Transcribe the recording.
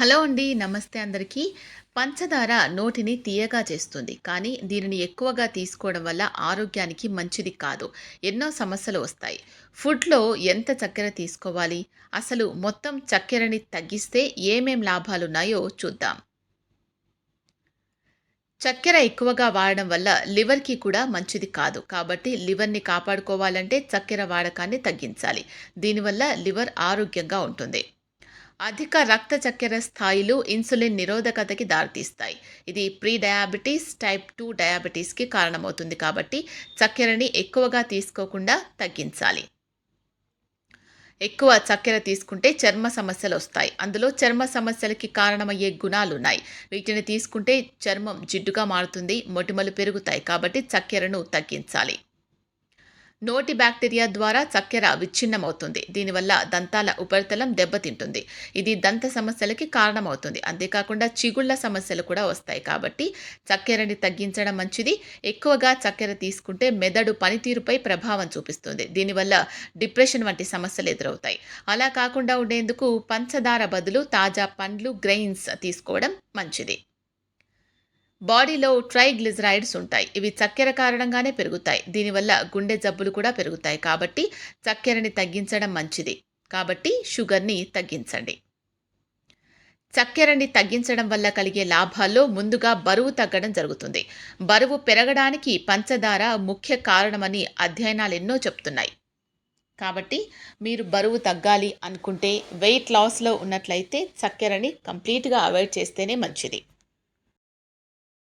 Hello అండి నమస్తే అందరికీ. పంచదార నోటిని తీయగా చేస్తుంది. కానీ దీనిని ఎక్కువగా తీసుకోవడం వల్ల ఆరోగ్యానికి మంచిది కాదు. ఎన్నో సమస్యలు వస్తాయి. ఫుడ్లో ఎంత చక్కెర తీసుకోవాలి? అసలు మొత్తం చక్కెరని తగ్గిస్తే ఏమేం లాభాలు ఉన్నాయో చూద్దాం. చక్కెర ఎక్కువగా వాడడం వల్ల లివర్కి కూడా మంచిది కాదు. కాబట్టి లివర్ని కాపాడుకోవాలంటే చక్కెర వాడకాన్ని తగ్గించాలి. దీనివల్ల లివర్ ఆరోగ్యంగా ఉంటుంది. అధిక రక్త చక్కెర స్థాయిలు ఇన్సులిన్ నిరోధకతకి దారితీస్తాయి. ఇది ప్రీ డయాబెటీస్ టైప్ టూ డయాబెటీస్కి కారణమవుతుంది కాబట్టి చక్కెరని ఎక్కువగా తీసుకోకుండా తగ్గించాలి. ఎక్కువ చక్కెర తీసుకుంటే చర్మ సమస్యలు వస్తాయి. అందులో చర్మ సమస్యలకి కారణమయ్యే గుణాలు ఉన్నాయి. వీటిని తీసుకుంటే చర్మం జిడ్డుగా మారుతుంది మొటిమలు పెరుగుతాయి కాబట్టి చక్కెరను తగ్గించాలి. నోటి బ్యాక్టీరియా ద్వారా చక్కెర విచ్ఛిన్నమవుతుంది. దీనివల్ల దంతాల ఉపరితలం దెబ్బతింటుంది. ఇది దంత సమస్యలకి కారణమవుతుంది. అంతేకాకుండా చిగుళ్ళ సమస్యలు కూడా వస్తాయి. కాబట్టి చక్కెరని తగ్గించడం మంచిది. ఎక్కువగా చక్కెర తీసుకుంటే మెదడు పనితీరుపై ప్రభావం చూపిస్తుంది. దీనివల్ల డిప్రెషన్ వంటి సమస్యలు ఎదురవుతాయి. అలా కాకుండా ఉండేందుకు పంచదార బదులు తాజా పండ్లు గ్రెయిన్స్ తీసుకోవడం మంచిది. బాడీలో ట్రైగ్లిజరైడ్స్ ఉంటాయి. ఇవి చక్కెర కారణంగానే పెరుగుతాయి. దీనివల్ల గుండె జబ్బులు కూడా పెరుగుతాయి. కాబట్టి చక్కెరని తగ్గించడం మంచిది. కాబట్టి షుగర్ని తగ్గించండి. చక్కెరని తగ్గించడం వల్ల కలిగే లాభాల్లో ముందుగా బరువు తగ్గడం జరుగుతుంది. బరువు పెరగడానికి పంచదార ముఖ్య కారణమని అధ్యయనాలు ఎన్నో చెప్తున్నాయి. కాబట్టి మీరు బరువు తగ్గాలి అనుకుంటే వెయిట్ లాస్లో ఉన్నట్లయితే చక్కెరని కంప్లీట్గా అవాయిడ్ చేస్తేనే మంచిది.